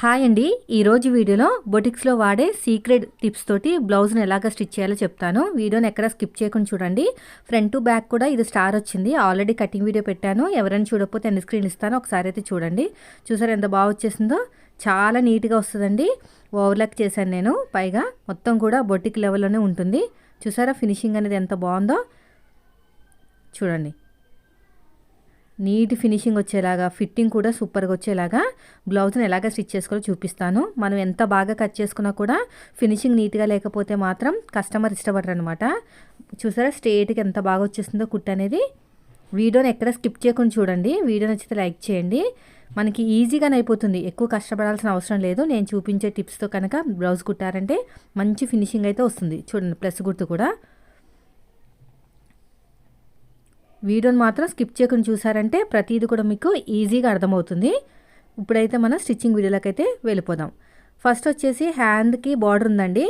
Hi అండి. ఈరోజు వీడియోలో బొటిక్స్లో వాడే సీక్రెట్ టిప్స్ తోటి బ్లౌజ్ని ఎలాగ స్టిచ్ చేయాలో చెప్తాను. వీడియోని ఎక్కడ స్కిప్ చేయకుండా చూడండి. ఫ్రంట్ టు బ్యాక్ కూడా ఇది స్టార్ వచ్చింది. ఆల్రెడీ కటింగ్ వీడియో పెట్టాను. ఎవరైనా చూడకపోతే ఎన్ని స్క్రీన్ ఇస్తాను. ఒకసారి అయితే చూడండి. చూసారు ఎంత బాగా వచ్చేసిందో? చాలా నీట్గా వస్తుందండి. ఓవర్లాక్ చేశాను నేను. పైగా మొత్తం కూడా బొటిక్ లెవెల్లోనే ఉంటుంది. చూసారా ఫినిషింగ్ అనేది ఎంత బాగుందో? చూడండి. నీట్ ఫినిషింగ్ వచ్చేలాగా ఫిట్టింగ్ కూడా సూపర్గా వచ్చేలాగా బ్లౌజ్ని ఎలాగ స్టిచ్ చేసుకోవాలో చూపిస్తాను. మనం ఎంత బాగా కట్ చేసుకున్నా కూడా ఫినిషింగ్ నీట్గా లేకపోతే మాత్రం కస్టమర్ ఇష్టపడరు అనమాట చూసారా? స్ట్రేట్కి ఎంత బాగా వచ్చేస్తుందో కుట్ అనేది. వీడియోని ఎక్కడ స్కిప్ చేయకుండా చూడండి. వీడియో నచ్చితే లైక్ చేయండి. మనకి ఈజీగానే అయిపోతుంది. ఎక్కువ కష్టపడాల్సిన అవసరం లేదు. నేను చూపించే టిప్స్తో కనుక బ్లౌజ్ కుట్టారంటే మంచి ఫినిషింగ్ అయితే వస్తుంది. చూడండి ప్లస్ గుర్తు కూడా. వీడియోని మాత్రం స్కిప్ చేయకుండా చూసారంటే ప్రతిదీ కూడా మీకు ఈజీగా అర్థమవుతుంది. ఇప్పుడైతే మనం స్టిచ్చింగ్ వీడియోలోకి అయితే వెళ్ళిపోదాం. ఫస్ట్ వచ్చేసి హ్యాండ్కి బార్డర్ ఉందండి.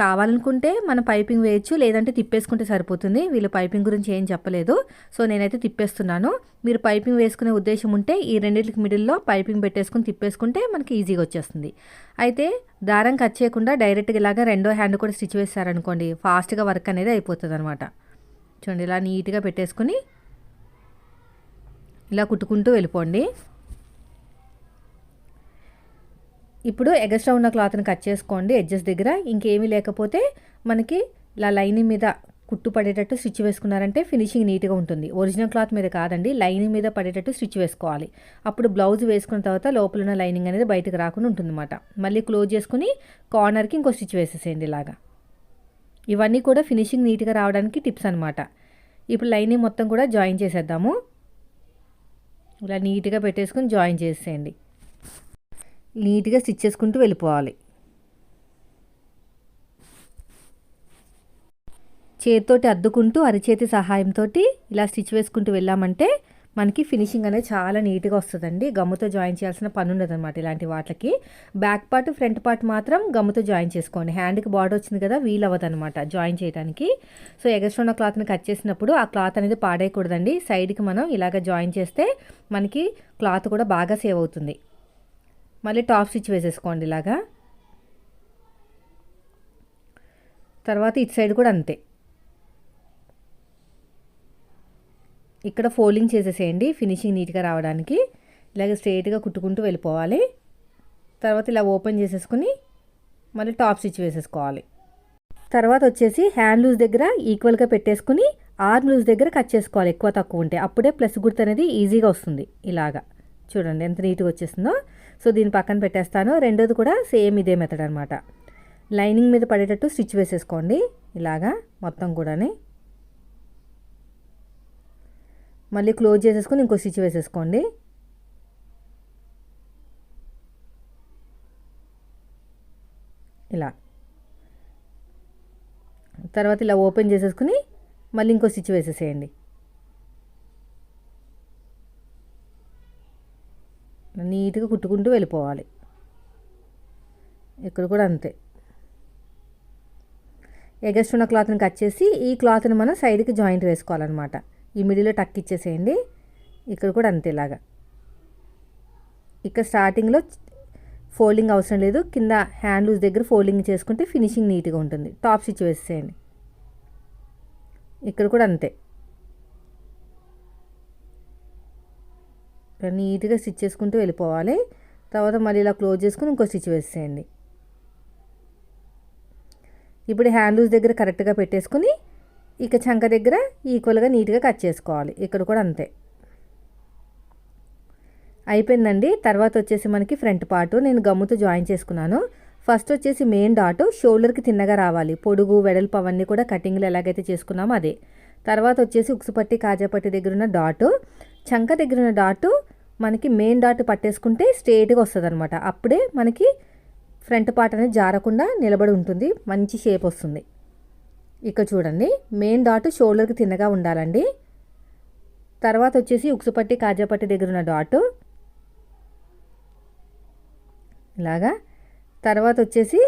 కావాలనుకుంటే మనం పైపింగ్ వేయచ్చు లేదంటే తిప్పేసుకుంటే సరిపోతుంది. వీళ్ళు పైపింగ్ గురించి ఏం చెప్పలేదు. సో నేనైతే తిప్పేస్తున్నాను. మీరు పైపింగ్ వేసుకునే ఉద్దేశం ఉంటే ఈ రెండింటికి మిడిల్లో పైపింగ్ పెట్టేసుకుని తిప్పేసుకుంటే మనకి ఈజీగా వచ్చేస్తుంది. అయితే దారం కట్ చేయకుండా డైరెక్ట్గా ఇలాగా రెండో హ్యాండ్ కూడా స్టిచ్ వేస్తారనుకోండి ఫాస్ట్గా వర్క్ అనేది అయిపోతుంది అనమాట చూడండి ఇలా నీట్గా పెట్టేసుకుని ఇలా కుట్టుకుంటూ వెళ్ళిపోండి. ఇప్పుడు ఎగస్ట్రా ఉన్న క్లాత్ని కట్ చేసుకోండి. ఎడ్జెస్ దగ్గర ఇంకేమీ లేకపోతే మనకి ఇలా లైనింగ్ మీద కుట్టు పడేటట్టు స్టిచ్ వేసుకున్నారంటే ఫినిషింగ్ నీట్గా ఉంటుంది. ఒరిజినల్ క్లాత్ మీద కాదండి లైనింగ్ మీద పడేటట్టు స్టిచ్ వేసుకోవాలి. అప్పుడు బ్లౌజ్ వేసుకున్న తర్వాత లోపల ఉన్న లైనింగ్ అనేది బయటకు రాకుండా ఉంటుందన్నమాట. మళ్ళీ క్లోజ్ చేసుకుని కార్నర్కి ఇంకో స్టిచ్ వేసేసేయండి ఇలాగా. ఇవన్నీ కూడా ఫినిషింగ్ నీట్గా రావడానికి టిప్స్ అనమాట ఇప్పుడు లైనింగ్ మొత్తం కూడా జాయిన్ చేసేద్దాము. ఇలా నీట్గా పెట్టేసుకొని జాయిన్ చేసేయండి. నీట్గా స్టిచ్ చేసుకుంటూ వెళ్ళిపోవాలి. చేతితోటి అద్దుకుంటూ అరిచేతి సహాయంతో ఇలా స్టిచ్ వేసుకుంటూ వెళ్ళామంటే మనకి ఫినిషింగ్ అనేది చాలా నీట్గా వస్తుందండి. గమ్ముతో జాయిన్ చేయాల్సిన పని ఉండదు అనమాట ఇలాంటి వాటికి బ్యాక్ పార్ట్ ఫ్రంట్ పార్ట్ మాత్రం గమ్ముతో జాయిన్ చేసుకోండి. హ్యాండ్కి బార్డర్ వచ్చింది కదా వీల్ అవ్వదనమాట జాయిన్ చేయడానికి సో ఎగస్ట్రా ఉన్న క్లాత్ని కట్ చేసినప్పుడు ఆ క్లాత్ అనేది పాడేయకూడదండి. సైడ్కి మనం ఇలాగ జాయిన్ చేస్తే మనకి క్లాత్ కూడా బాగా సేవ్ అవుతుంది. మళ్ళీ టాప్ స్టిచ్ వేసేసుకోండి ఇలాగా. తర్వాత ఇటు సైడ్ కూడా అంతే. ఇక్కడ ఫోల్డింగ్ చేసేసేయండి ఫినిషింగ్ నీట్గా రావడానికి. ఇలాగ స్ట్రైట్గా కుట్టుకుంటూ వెళ్ళిపోవాలి. తర్వాత ఇలా ఓపెన్ చేసేసుకుని మళ్ళీ టాప్ స్టిచ్ వేసేసుకోవాలి. తర్వాత వచ్చేసి హ్యాండ్ లూజ్ దగ్గర ఈక్వల్గా పెట్టేసుకుని ఆర్మ్ లూజ్ దగ్గర కట్ చేసుకోవాలి ఎక్కువ తక్కువ ఉంటే. అప్పుడే ప్లస్ గుర్తు అనేది ఈజీగా వస్తుంది ఇలాగా. చూడండి ఎంత నీట్గా వచ్చేస్తుందో. సో దీన్ని పక్కన పెట్టేస్తాను. రెండోది కూడా సేమ్ ఇదే మెథడ్ అనమాట లైనింగ్ మీద పడేటట్టు స్టిచ్ వేసేసుకోండి ఇలాగా మొత్తం కూడానే. మళ్ళీ క్లోజ్ చేసేసుకొని ఇంకో స్టిచ్ వేసేసుకోండి. ఇలా. తర్వాత ఇలా ఓపెన్ చేసేసుకుని మళ్ళీ ఇంకో స్టిచ్ వేసేసేయండి. నీట్గా కుట్టుకుంటూ వెళ్ళిపోవాలి. ఇక్కడ కూడా అంతే. ఎగస్ట్ ఉన్న క్లాత్ని కట్ చేసి ఈ క్లాత్ని మనం సైడ్కి జాయింట్ వేసుకోవాలన్నమాట. ఈ మిడిలో టక్ ఇచ్చేసేయండి. ఇక్కడ కూడా అంతేలాగా ఇక్కడ స్టార్టింగ్లో ఫోల్డింగ్ అవసరం లేదు. కింద హ్యాండ్ లూజ్ దగ్గర ఫోల్డింగ్ చేసుకుంటే ఫినిషింగ్ నీట్గా ఉంటుంది. టాప్ స్టిచ్ వేసేయండి ఇక్కడ కూడా అంతే. నీట్గా స్టిచ్ చేసుకుంటూ వెళ్ళిపోవాలి. తర్వాత మళ్ళీ ఇలా క్లోజ్ చేసుకుని ఇంకో స్టిచ్ వేసేయండి ఇప్పుడు హ్యాండ్ లూజ్ దగ్గర కరెక్ట్గా పెట్టేసుకుని ఇక చంక దగ్గర ఈక్వల్గా నీట్గా కట్ చేసుకోవాలి. ఇక్కడ కూడా అంతే. అయిపోయిందండి. తర్వాత వచ్చేసి మనకి ఫ్రంట్ పార్ట్. నేను గమ్ముతో జాయిన్ చేసుకున్నాను. ఫస్ట్ వచ్చేసి మెయిన్ డాట్ షోల్డర్కి తిన్నగా రావాలి. పొడుగు వెడల్పు అవన్నీ కూడా కటింగ్లు ఎలాగైతే చేసుకున్నామో అదే. తర్వాత వచ్చేసి ఉక్సుపట్టి కాజాపట్టి దగ్గర ఉన్న డాటు. చంక దగ్గర ఉన్న డాటు మనకి మెయిన్ డాట్ పట్టేసుకుంటే స్ట్రేట్గా వస్తుంది అనమాట అప్పుడే మనకి ఫ్రంట్ పార్ట్ అనేది జారకుండా నిలబడి ఉంటుంది. మంచి షేప్ వస్తుంది. ఇక్కడ చూడండి. మెయిన్ డాట్ షోల్డర్కి తిన్నగా ఉండాలండి. తర్వాత వచ్చేసి ఉక్సుపట్టి కాజాపట్టి దగ్గర ఉన్న డాట్ ఇలాగా. తర్వాత వచ్చేసి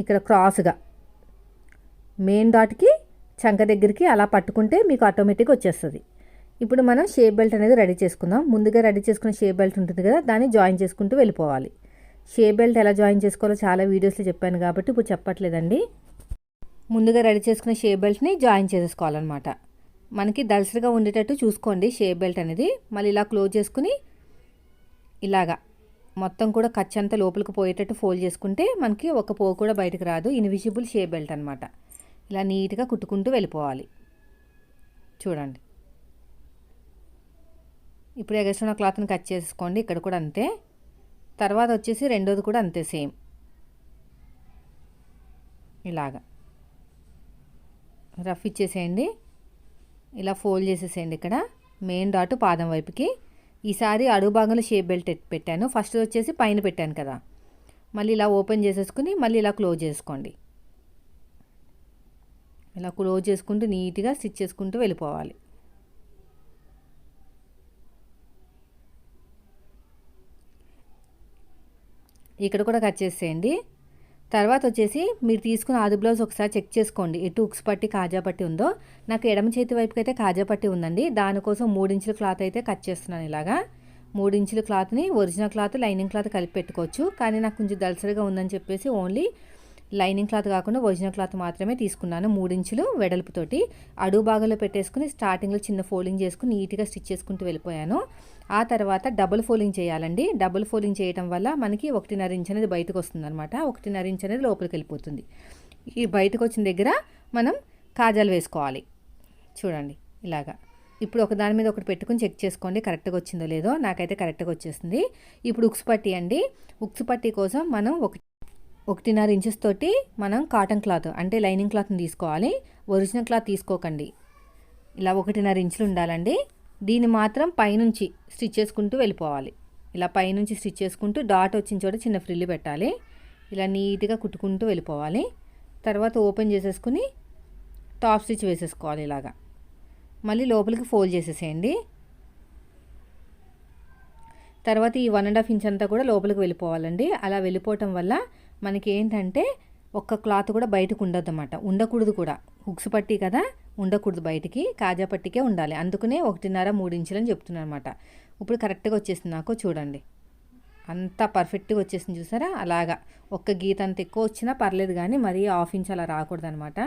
ఇక్కడ క్రాస్గా. మెయిన్ డాట్కి చంక దగ్గరికి అలా పట్టుకుంటే మీకు ఆటోమేటిక్గా వచ్చేస్తుంది. ఇప్పుడు మనం షేప్ బెల్ట్ అనేది రెడీ చేసుకుందాం. ముందుగా రెడీ చేసుకున్న షేప్ బెల్ట్ ఉంటుంది కదా దాన్ని జాయిన్ చేసుకుంటూ వెళ్ళిపోవాలి. షేప్ బెల్ట్ ఎలా జాయిన్ చేసుకోవాలో చాలా వీడియోస్లో చెప్పాను కాబట్టి ఇప్పుడు చెప్పట్లేదండి. ముందుగా రెడీ చేసుకున్న షే బెల్ట్ని జాయిన్ చేసేసుకోవాలన్నమాట. మనకి దలసరిగా ఉండేటట్టు చూసుకోండి షే బెల్ట్ అనేది. మళ్ళీ ఇలా క్లోజ్ చేసుకుని ఇలాగా మొత్తం కూడా ఖర్చు అంతా లోపలికి పోయేటట్టు ఫోల్డ్ చేసుకుంటే మనకి ఒక పో కూడా బయటకు రాదు. ఇన్విజిబుల్ షే బెల్ట్ అనమాట ఇలా నీట్గా కుట్టుకుంటూ వెళ్ళిపోవాలి. చూడండి. ఇప్పుడు ఎగస్ట్రా క్లాత్ని కట్ చేసుకోండి ఇక్కడ కూడా అంతే. తర్వాత వచ్చేసి రెండోది కూడా అంతే సేమ్. ఇలాగా. రఫ్ ఇచ్చేసేయండి. ఇలా ఫోల్డ్ చేసేసేయండి ఇక్కడ. మెయిన్ డాట్ పాదం వైపుకి. ఈసారి అడుగు భాగంలో షేప్ బెల్ట్ పెట్టాను. ఫస్ట్ వచ్చేసి పైన పెట్టాను కదా. మళ్ళీ ఇలా ఓపెన్ చేసేసుకుని మళ్ళీ ఇలా క్లోజ్ చేసుకోండి. ఇలా క్లోజ్ చేసుకుంటూ నీట్గా స్టిచ్ చేసుకుంటూ వెళ్ళిపోవాలి. ఇక్కడ కూడా కట్ చేసేయండి. తర్వాత వచ్చేసి మీరు తీసుకున్న ఆది బ్లౌజ్ ఒకసారి చెక్ చేసుకోండి. ఎటు ఉక్స్ పట్టి కాజా పట్టి ఉందో. నాకు ఎడమ చేతి వైపుకి అయితే కాజా పట్టి ఉందండి. దానికోసం మూడించుల క్లాత్ అయితే కట్ చేస్తున్నాను ఇలాగా. మూడించుల క్లాత్ని ఒరిజినల్ క్లాత్ లైనింగ్ క్లాత్ కలిపి పెట్టుకోవచ్చు. కానీ నాకు కొంచెం దలసరిగా ఉందని చెప్పేసి ఓన్లీ లైనింగ్ క్లాత్ కాకుండా ఒరిజినల్ క్లాత్ మాత్రమే తీసుకున్నాను మూడించులు వెడల్పుతోటి. అడుగు భాగంలో పెట్టేసుకుని స్టార్టింగ్లో చిన్న ఫోల్డింగ్ చేసుకుని నీట్గా స్టిచ్ చేసుకుంటూ వెళ్ళిపోయాను. ఆ తర్వాత డబుల్ ఫోలింగ్ చేయాలండి. డబుల్ ఫోలింగ్ చేయటం వల్ల మనకి ఒకటిన్నర ఇంచ్ అనేది బయటకు వస్తుంది అనమాట ఒకటిన్నర ఇంచ్ అనేది లోపలికి వెళ్ళిపోతుంది. ఈ బయటకు వచ్చిన దగ్గర మనం కాజాలు వేసుకోవాలి. చూడండి ఇలాగా. ఇప్పుడు ఒక దాని మీద ఒకటి పెట్టుకుని చెక్ చేసుకోండి కరెక్ట్గా వచ్చిందో లేదో. నాకైతే కరెక్ట్గా వచ్చేసింది. ఇప్పుడు ఉక్స్ పట్టి అండి. ఉక్స్ పట్టి కోసం మనం ఒక ఒకటిన్నర ఇంచెస్ తోటి మనం కాటన్ క్లాత్ అంటే లైనింగ్ క్లాత్ని తీసుకోవాలి. ఒరిజినల్ క్లాత్ తీసుకోకండి. ఇలా ఒకటిన్నర ఇంచులు ఉండాలండి. దీన్ని మాత్రం పైనుంచి స్టిచ్ చేసుకుంటూ వెళ్ళిపోవాలి. ఇలా పైనుంచి స్టిచ్ చేసుకుంటూ డాట్ వచ్చిన చోట చిన్న ఫ్రిల్లు పెట్టాలి. ఇలా నీట్గా కుట్టుకుంటూ వెళ్ళిపోవాలి. తర్వాత ఓపెన్ చేసేసుకుని టాప్ స్టిచ్ వేసేసుకోవాలి ఇలాగా. మళ్ళీ లోపలికి ఫోల్డ్ చేసేసేయండి. తర్వాత ఈ వన్ అండ్ హాఫ్ ఇంచ్ అంతా కూడా లోపలికి వెళ్ళిపోవాలండి. అలా వెళ్ళిపోవటం వల్ల మనకి ఏంటంటే ఒక్క క్లాత్ కూడా బయటకు ఉండదు అన్నమాట ఉండకూడదు కూడా. హుక్స్ పట్టి కదా ఉండకూడదు బయటికి కాజా పట్టికే ఉండాలి. అందుకనే ఒకటిన్నర మూడు ఇంచులని చెప్తున్నాను అనమాట ఇప్పుడు కరెక్ట్గా వచ్చేసింది నాకు చూడండి. అంత పర్ఫెక్ట్గా వచ్చేసింది చూసారా? అలాగా. ఒక్క గీత అంత ఎక్కువ వచ్చినా పర్లేదు కానీ మరీ హాఫ్ ఇంచ్ అలా రాకూడదు అనమాట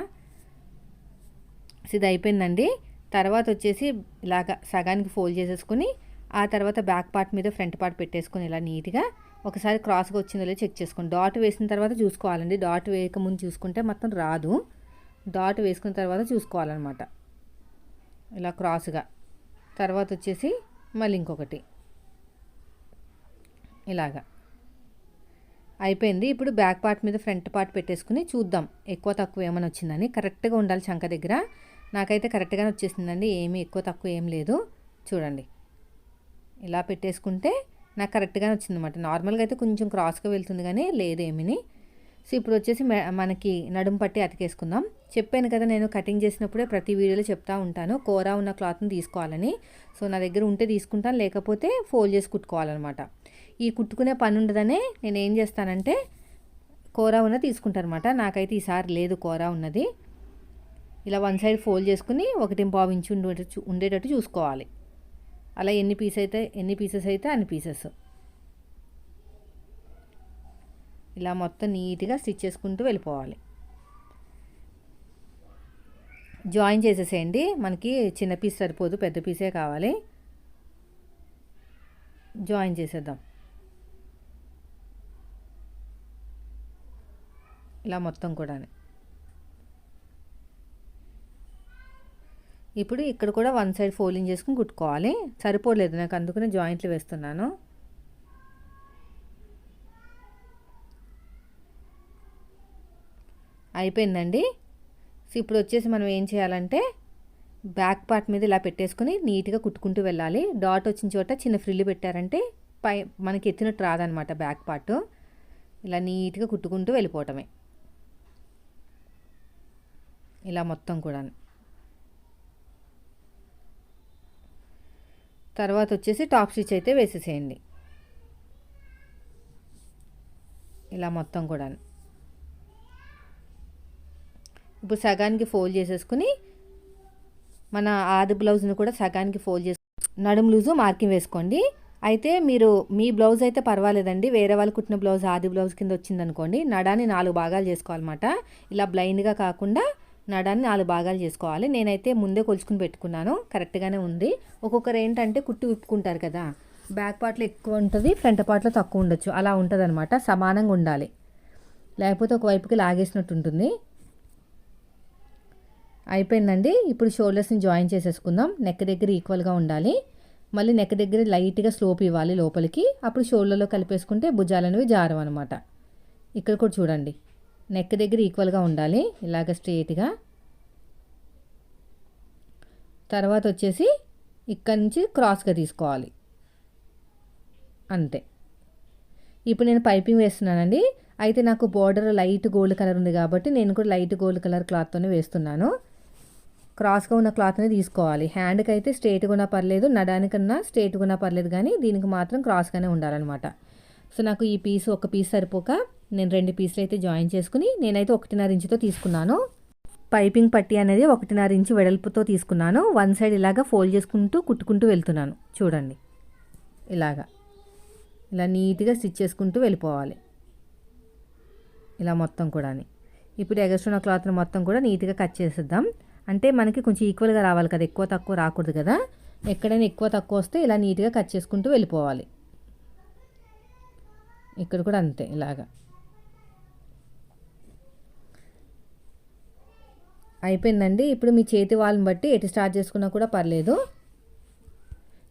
ఇది అయిపోయిందండి. తర్వాత వచ్చేసి ఇలాగ సగానికి ఫోల్డ్ చేసేసుకుని ఆ తర్వాత బ్యాక్ పార్ట్ మీద ఫ్రంట్ పార్ట్ పెట్టేసుకొని ఇలా నీట్గా ఒకసారి క్రాస్గా వచ్చిందో చెక్ చేసుకోండి. డాట్ వేసిన తర్వాత చూసుకోవాలండి. డాట్ వేయకముందు చూసుకుంటే మొత్తం రాదు. డాట్ వేసుకున్న తర్వాత చూసుకోవాలన్నమాట. ఇలా క్రాస్గా. తర్వాత వచ్చేసి మళ్ళీ ఇంకొకటి. ఇలాగా. అయిపోయింది. ఇప్పుడు బ్యాక్ పార్ట్ మీద ఫ్రంట్ పార్ట్ పెట్టేసుకుని చూద్దాం. ఎక్కువ తక్కువ ఏమైనా వచ్చిందని. కరెక్ట్గా ఉండాలి చంక దగ్గర. నాకైతే కరెక్ట్గానే వచ్చేసిందండి. ఏమీ ఎక్కువ తక్కువ ఏం లేదు. చూడండి. ఇలా పెట్టేసుకుంటే నాకు కరెక్ట్గానే వచ్చిందన్నమాట. నార్మల్గా అయితే కొంచెం క్రాస్గా వెళ్తుంది కానీ లేదు లేదేమిని సో ఇప్పుడు వచ్చేసి మనకి నడుము పట్టి అతికేసుకుందాం. చెప్పాను కదా నేను కటింగ్ చేసినప్పుడే ప్రతి వీడియోలో చెప్తా ఉంటాను. కూర ఉన్న క్లాత్ని తీసుకోవాలని. సో నా దగ్గర ఉంటే తీసుకుంటాను లేకపోతే ఫోల్డ్ చేసి కుట్టుకోవాలన్నమాట. ఈ కుట్టుకునే పని ఉండదనే నేను ఏం చేస్తానంటే కూర ఉన్న తీసుకుంటాను అనమాట నాకైతే ఈసారి లేదు కూర ఉన్నది. ఇలా వన్ సైడ్ ఫోల్డ్ చేసుకుని ఒకటి పావు ఇంచు ఉండేటట్టు ఉండేటట్టు చూసుకోవాలి. అలా ఎన్ని పీస్ అయితే ఎన్ని పీసెస్ అయితే అన్ని పీసెస్. ఇలా మొత్తం నీట్గా స్టిచ్ చేసుకుంటూ వెళ్ళిపోవాలి. జాయిన్ చేసేసేయండి. మనకి చిన్న పీస్ సరిపోదు పెద్ద పీసే కావాలి. జాయిన్ చేసేద్దాం. ఇలా మొత్తం కూడా ఇప్పుడు ఇక్కడ కూడా వన్ సైడ్ ఫోల్డింగ్ చేసుకుని కుట్టుకోవాలి. సరిపోలేదు నాకు అందుకనే జాయింట్లు వేస్తున్నాను. అయిపోయిందండి. సో ఇప్పుడు వచ్చేసి మనం ఏం చేయాలంటే బ్యాక్ పార్ట్ మీద ఇలా పెట్టేసుకొని నీట్గా కుట్టుకుంటూ వెళ్ళాలి. డాట్ వచ్చిన చోట చిన్న ఫ్రిల్లు పెట్టారంటే పై మనకి ఎత్తినట్టు రాదనమాట బ్యాక్ పార్ట్. ఇలా నీట్గా కుట్టుకుంటూ వెళ్ళిపోవటమే. ఇలా మొత్తం కూడా తర్వాత వచ్చేసి టాప్ స్టిచ్ అయితే వేసేసేయండి. ఇలా మొత్తం కూడా ఇప్పుడు సగానికి ఫోల్డ్ చేసేసుకుని మన ఆది బ్లౌజ్ని కూడా సగానికి ఫోల్డ్ చేసు నడుము లూజు మార్కింగ్ వేసుకోండి. అయితే మీరు మీ బ్లౌజ్ అయితే పర్వాలేదండి. వేరే వాళ్ళు కుట్టిన బ్లౌజ్ ఆది బ్లౌజ్ కింద వచ్చిందనుకోండి నడాన్ని నాలుగు భాగాలు చేసుకోవాలన్నమాట. ఇలా బ్లైండ్గా కాకుండా నడాన్ని నాలుగు భాగాలు చేసుకోవాలి. నేనైతే ముందే కొలుచుకుని పెట్టుకున్నాను. కరెక్ట్గానే ఉంది. ఒక్కొక్కరు ఏంటంటే కుట్టు విప్పుకుంటారు కదా బ్యాక్ పార్ట్లో ఎక్కువ ఉంటుంది ఫ్రంట్ పార్ట్లో తక్కువ ఉండొచ్చు. అలా ఉంటుంది అనమాట సమానంగా ఉండాలి. లేకపోతే ఒకవైపుకి లాగేసినట్టు ఉంటుంది. అయిపోయిందండి. ఇప్పుడు షోల్డర్స్ని జాయిన్ చేసేసుకుందాం. నెక్ దగ్గర ఈక్వల్గా ఉండాలి. మళ్ళీ నెక్ దగ్గర లైట్గా స్లోప్ ఇవ్వాలి లోపలికి. అప్పుడు షోల్డర్లో కలిపేసుకుంటే భుజాలు అనేవి జారం అనమాట ఇక్కడ కూడా చూడండి. నెక్ దగ్గర ఈక్వల్గా ఉండాలి. ఇలాగ స్ట్రేట్గా. తర్వాత వచ్చేసి ఇక్కడ నుంచి క్రాస్గా తీసుకోవాలి. అంతే. ఇప్పుడు నేను పైపింగ్ వేస్తున్నానండి. అయితే నాకు బార్డర్ లైట్ గోల్డ్ కలర్ ఉంది కాబట్టి నేను కూడా లైట్ గోల్డ్ కలర్ క్లాత్తోనే వేస్తున్నాను. క్రాస్గా ఉన్న క్లాత్ని తీసుకోవాలి. హ్యాండ్కి అయితే స్ట్రేట్గా ఉన్నా పర్లేదు నడానికన్నా స్ట్రేట్గా ఉన్నా పర్లేదు కానీ దీనికి మాత్రం క్రాస్గానే ఉండాలన్నమాట. సో నాకు ఈ పీస్ ఒక పీస్ సరిపోక నేను రెండు పీసులు అయితే జాయిన్ చేసుకుని నేనైతే ఒకటిన్నర ఇంచుతో తీసుకున్నాను. పైపింగ్ పట్టి అనేది ఒకటిన్నర ఇంచు వెడల్పుతో తీసుకున్నాను. వన్ సైడ్ ఇలాగా ఫోల్డ్ చేసుకుంటూ కుట్టుకుంటూ వెళ్తున్నాను. చూడండి. ఇలాగా. ఇలా నీట్గా స్టిచ్ చేసుకుంటూ వెళ్ళిపోవాలి. ఇలా మొత్తం కూడా ఇప్పుడు ఎగస్ట్రోన క్లాత్ని మొత్తం కూడా నీట్గా కట్ చేసేద్దాం. అంటే మనకి కొంచెం ఈక్వల్గా రావాలి కదా ఎక్కువ తక్కువ రాకూడదు కదా. ఎక్కడైనా ఎక్కువ తక్కువ వస్తే ఇలా నీట్గా కట్ చేసుకుంటూ వెళ్ళిపోవాలి. ఇక్కడ కూడా అంతే ఇలాగా. అయిపోయిందండి. ఇప్పుడు మీ చేతి వాళ్ళని బట్టి ఎటు స్టార్ట్ చేసుకున్నా కూడా పర్లేదు.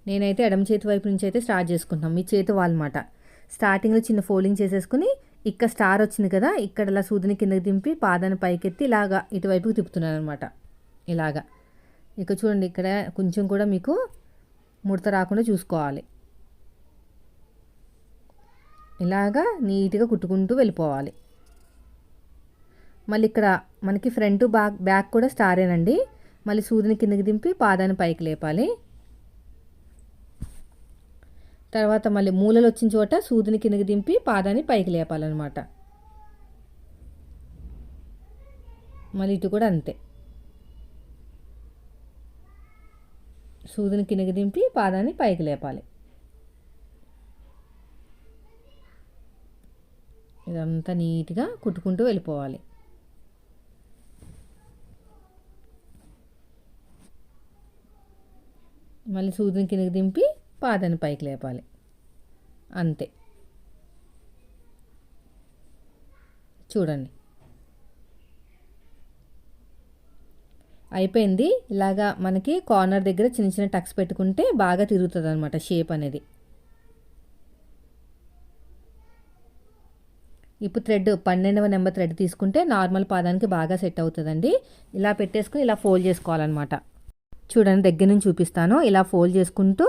నేనైతే ఎడమ చేతి వైపు నుంచి అయితే స్టార్ట్ చేసుకుంటున్నాం మీ చేతి వాళ్ళమాట స్టార్టింగ్లో చిన్న ఫోల్డింగ్ చేసేసుకుని ఇక్కడ స్టార్ వచ్చింది కదా ఇక్కడ ఇలా సూదిని కిందకి దింపి పాదాన్ని పైకెత్తి ఇలాగా ఇటువైపుకి తిప్పుతున్నాను అనమాట ఇలాగా. ఇక చూడండి ఇక్కడ కొంచెం కూడా మీకు ముడత రాకుండా చూసుకోవాలి. ఇలాగా నీట్గా కుట్టుకుంటూ వెళ్ళిపోవాలి. మళ్ళీ ఇక్కడ మనకి ఫ్రంట్ బ్యాక్ బ్యాక్ కూడా స్టారేనండి మళ్ళీ సూదిని కిందకి దింపి పాదాన్ని పైకి లేపాలి. తర్వాత మళ్ళీ మూలలు వచ్చిన చోట సూదిని కిందకి దింపి పాదాన్ని పైకి లేపాలన్నమాట. మళ్ళీ ఇటు కూడా అంతే. సూదిని కిందకి దింపి పాదాన్ని పైకి లేపాలి. ఇదంతా నీట్గా కుట్టుకుంటూ వెళ్ళిపోవాలి. మళ్ళీ సూదిని కిందకి దింపి పాదాన్ని పైకి లేపాలి. అంతే. చూడండి. అయిపోయింది. ఇలాగా మనకి కార్నర్ దగ్గర చిన్న చిన్న టక్స్ పెట్టుకుంటే బాగా తిరుగుతుంది అనమాట షేప్ అనేది. ఇప్పుడు థ్రెడ్ పన్నెండవ నెంబర్ థ్రెడ్ తీసుకుంటే నార్మల్ పాదానికి బాగా సెట్ అవుతుందండి. ఇలా పెట్టేసుకుని ఇలా ఫోల్డ్ చేసుకోవాలన్నమాట. చూడండి దగ్గర నుంచి చూపిస్తాను. ఇలా ఫోల్డ్ చేసుకుంటూ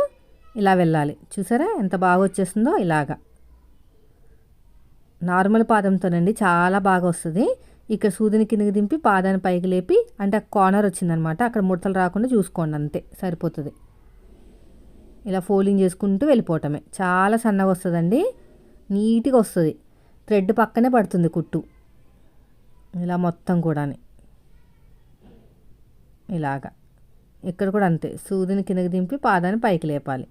ఇలా వెళ్ళాలి. చూసారా? ఎంత బాగా వచ్చేస్తుందో ఇలాగా. నార్మల్ పాదంతోనండి చాలా బాగా వస్తుంది. ఇక్కడ సూదిని కిందకి దింపి పాదాన్ని పైకి లేపి అంటే ఆ కార్నర్ వచ్చిందనమాట. అక్కడ ముడతలు రాకుండా చూసుకోండి అంతే సరిపోతుంది. ఇలా ఫోల్డింగ్ చేసుకుంటూ వెళ్ళిపోవటమే. చాలా సన్నగా వస్తుందండి. నీట్గా వస్తుంది. థ్రెడ్ పక్కనే పడుతుంది కుట్టు. ఇలా మొత్తం కూడా ఇలాగా. ఇక్కడ కూడా అంతే. సూదిని కిందకి దింపి పాదాన్ని పైకి లేపాలి.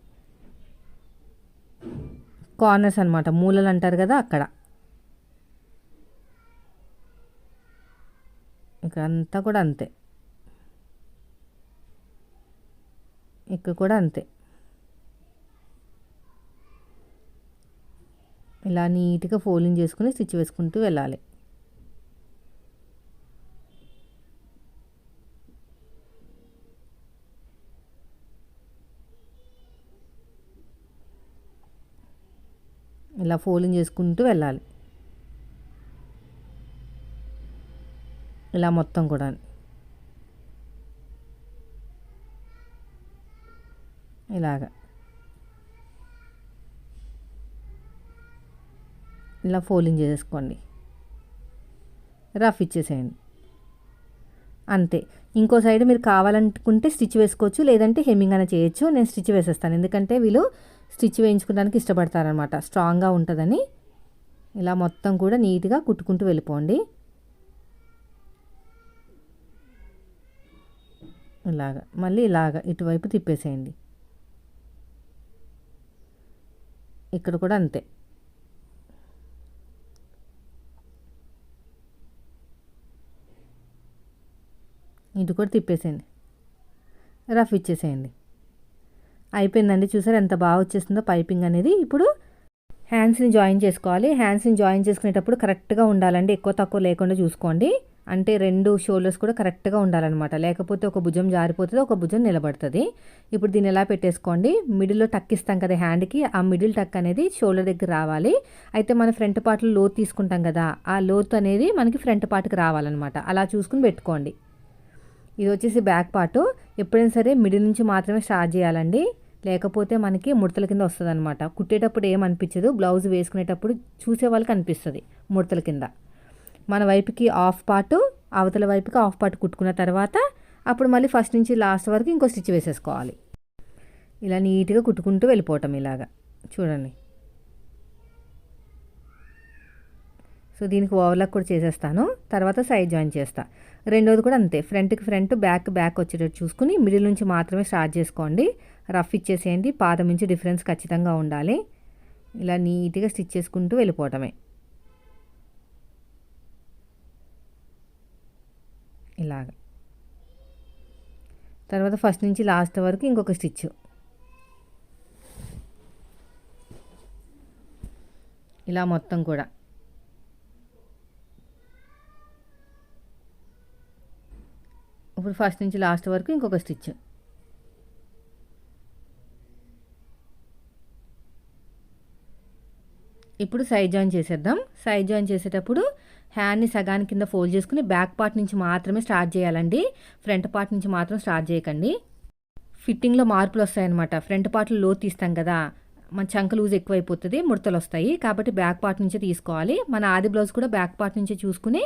కార్నర్స్ అనమాట మూలలు అంటారు కదా అక్కడ. ఇక అంతా కూడా అంతే. ఇక్కడ కూడా అంతే. ఇలా నీట్గా ఫోల్డింగ్ చేసుకుని స్టిచ్ వేసుకుంటూ వెళ్ళాలి. ఇలా ఫోల్డింగ్ చేసుకుంటూ వెళ్ళాలి. ఇలా మొత్తం కూడా. ఇలాగా. ఇలా ఫోల్డింగ్ చేసేసుకోండి. రఫ్ ఇచ్చేసేయండి. అంతే. ఇంకో సైడ్ మీరు కావాలనుకుంటే స్టిచ్ వేసుకోవచ్చు లేదంటే హెమ్మింగ్ అయినా చేయొచ్చు నేను స్టిచ్ వేసేస్తాను. ఎందుకంటే వీళ్ళు స్టిచ్ వేయించుకోవడానికి ఇష్టపడతారనమాట స్ట్రాంగ్గా ఉంటుందని. ఇలా మొత్తం కూడా నీట్గా కుట్టుకుంటూ వెళ్ళిపోండి. ఇలాగ. మళ్ళీ ఇలాగ ఇటువైపు తిప్పేసేయండి. ఇక్కడ కూడా అంతే. ఇది కూడా తిప్పేసేయండి. రఫ్ ఇచ్చేసేయండి. అయిపోయిందండి. చూసారు ఎంత బాగా వచ్చేస్తుందో పైపింగ్ అనేది. ఇప్పుడు హ్యాండ్స్ని జాయిన్ చేసుకోవాలి. హ్యాండ్స్ని జాయిన్ చేసుకునేటప్పుడు కరెక్ట్గా ఉండాలండి. ఎక్కువ తక్కువ లేకుండా చూసుకోండి. అంటే రెండు షోల్డర్స్ కూడా కరెక్ట్గా ఉండాలన్నమాట. లేకపోతే ఒక భుజం జారిపోతుంది ఒక భుజం నిలబడుతుంది. ఇప్పుడు దీన్ని ఎలా పెట్టేసుకోండి? మిడిల్లో టక్ ఇస్తాం కదా హ్యాండ్కి ఆ మిడిల్ టక్ అనేది షోల్డర్ దగ్గర రావాలి. అయితే మన ఫ్రంట్ పార్ట్లో లోతు తీసుకుంటాం కదా ఆ లోతు అనేది మనకి ఫ్రంట్ పార్ట్కి రావాలన్నమాట. అలా చూసుకుని పెట్టుకోండి. ఇది వచ్చేసి బ్యాక్ పార్ట్. ఎప్పుడైనా సరే మిడిల్ నుంచి మాత్రమే స్టార్ట్ చేయాలండి. లేకపోతే మనకి ముడతల కింద వస్తుంది అనమాట కుట్టేటప్పుడు ఏమనిపించదు బ్లౌజ్ వేసుకునేటప్పుడు చూసే వాళ్ళకి అనిపిస్తుంది ముడతల కింద. మన వైపుకి ఆఫ్ పార్ట్ అవతల వైపుకి ఆఫ్ పార్ట్ కుట్టుకున్న తర్వాత అప్పుడు మళ్ళీ ఫస్ట్ నుంచి లాస్ట్ వరకు ఇంకో స్టిచ్ వేసేసుకోవాలి. ఇలా నీట్గా కుట్టుకుంటూ వెళ్ళిపోవటం ఇలాగా. చూడండి. సో దీనికి ఓవర్లాక్ కూడా చేసేస్తాను. తర్వాత సైడ్ జాయిన్ చేస్తా. రెండోది కూడా అంతే. ఫ్రంట్కి ఫ్రంట్ బ్యాక్ బ్యాక్ వచ్చేటట్టు చూసుకుని మిడిల్ నుంచి మాత్రమే స్టార్ట్ చేసుకోండి. రఫ్ ఇచ్చేసేయండి. పాదం నుంచి డిఫరెన్స్ ఖచ్చితంగా ఉండాలి. ఇలా నీట్గా స్టిచ్ చేసుకుంటూ వెళ్ళిపోవటమే. ఇలాగ. తర్వాత ఫస్ట్ నుంచి లాస్ట్ వరకు ఇంకొక స్టిచ్ ఇలా మొత్తం కూడా. ఇప్పుడు ఫస్ట్ నుంచి లాస్ట్ వరకు ఇంకొక స్టిచ్ ఇప్పుడు సైడ్ జాయిన్ చేసేద్దాం. సైడ్ జాయిన్ చేసేటప్పుడు హ్యాండ్ని సగాని కింద ఫోల్డ్ చేసుకుని బ్యాక్ పార్ట్ నుంచి మాత్రమే స్టార్ట్ చేయాలండి. ఫ్రంట్ పార్ట్ నుంచి మాత్రం స్టార్ట్ చేయకండి. ఫిట్టింగ్లో మార్పులు వస్తాయన్నమాట. ఫ్రంట్ పార్ట్లో లో తీస్తాం కదా మన చంక లూజ్ ఎక్కువైపోతుంది ముడతలు వస్తాయి. కాబట్టి బ్యాక్ పార్ట్ నుంచే తీసుకోవాలి. మన ఆది బ్లౌజ్ కూడా బ్యాక్ పార్ట్ నుంచే చూసుకుని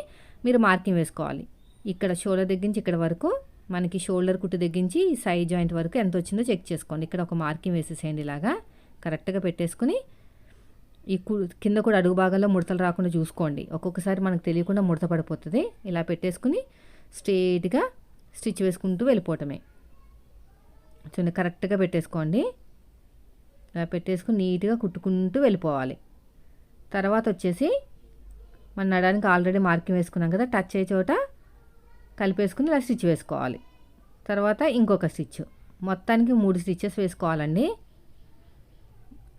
మీరు మార్కింగ్ వేసుకోవాలి. ఇక్కడ షోల్డర్ దగ్గర నుంచి ఇక్కడ వరకు మనకి షోల్డర్ కుట్టు దగ్గరించి సైడ్ జాయింట్ వరకు ఎంత వచ్చిందో చెక్ చేసుకోండి. ఇక్కడ ఒక మార్కింగ్ వేసేసేయండి ఇలాగా. కరెక్ట్గా పెట్టేసుకుని ఈ కింద కూడా అడుగు భాగంలో ముడతలు రాకుండా చూసుకోండి. ఒక్కొక్కసారి మనకు తెలియకుండా ముడత పడిపోతుంది. ఇలా పెట్టేసుకుని స్ట్రేట్గా స్టిచ్ వేసుకుంటూ వెళ్ళిపోవటమే. చూడండి కరెక్ట్గా పెట్టేసుకోండి. ఇలా పెట్టేసుకుని నీట్గా కుట్టుకుంటూ వెళ్ళిపోవాలి. తర్వాత వచ్చేసి మన నడానికి ఆల్రెడీ మార్కింగ్ వేసుకున్నాం కదా టచ్ అయ్యే చోట కలిపేసుకుని ఇలా స్టిచ్ వేసుకోవాలి. తర్వాత ఇంకొక స్టిచ్. మొత్తానికి మూడు స్టిచ్చెస్ వేసుకోవాలండి.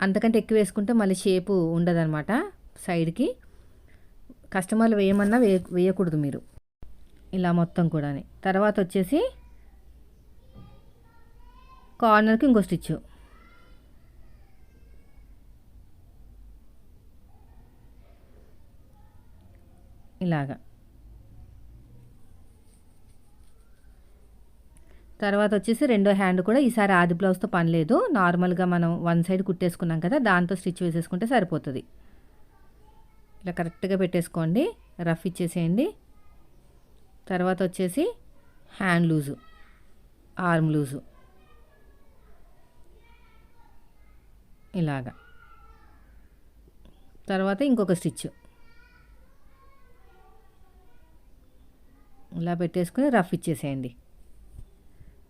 అంతకంటే ఎక్కువ వేసుకుంటే మళ్ళీ షేపు ఉండదనమాట సైడ్కి. కస్టమర్లు వేయమన్నా వేయ వేయకూడదు మీరు. ఇలా మొత్తం కూడా తర్వాత వచ్చేసి కార్నర్కి ఇంకో స్టిచ్ ఇలాగా. తర్వాత వచ్చేసి రెండో హ్యాండ్ కూడా ఈసారి ఆది బ్లౌజ్తో పని లేదు. నార్మల్గా మనం వన్ సైడ్ కుట్టేసుకున్నాం కదా దాంతో స్టిచ్ వేసేసుకుంటే సరిపోతుంది. ఇలా కరెక్ట్గా పెట్టేసుకోండి. రఫ్ ఇచ్చేసేయండి. తర్వాత వచ్చేసి హ్యాండ్ లూజు ఆర్మ్ లూజు. ఇలాగా. తర్వాత ఇంకొక స్టిచ్. ఇలా పెట్టేసుకుని రఫ్ ఇచ్చేసేయండి.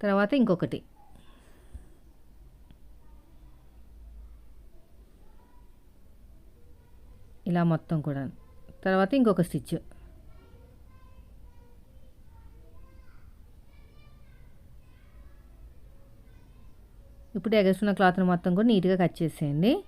తర్వాత ఇంకొకటి. ఇలా మొత్తం కూడా. తర్వాత ఇంకొక స్టిచ్. ఇప్పుడు ఎగస్తున్న క్లాత్ని మొత్తం కూడా నీట్గా కట్ చేసేయండి.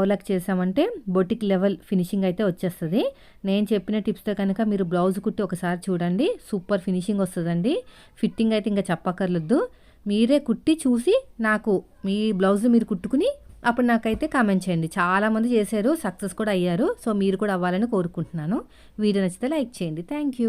ఓవర్లాక్ చేసామంటే బొటిక్ లెవెల్ ఫినిషింగ్ అయితే వచ్చేస్తుంది. నేను చెప్పిన టిప్స్తో కనుక మీరు బ్లౌజ్ కుట్టి ఒకసారి చూడండి. సూపర్ ఫినిషింగ్ వస్తుందండి. ఫిట్టింగ్ అయితే ఇంకా చెప్పక్కర్లేదు మీరే కుట్టి చూసి నాకు మీ బ్లౌజ్ మీరు కుట్టుకుని అప్పుడు నాకైతే కామెంట్ చేయండి. చాలామంది చేశారు సక్సెస్ కూడా అయ్యారు. సో మీరు కూడా అవ్వాలని కోరుకుంటున్నాను. వీడియో నచ్చితే లైక్ చేయండి. Thank you.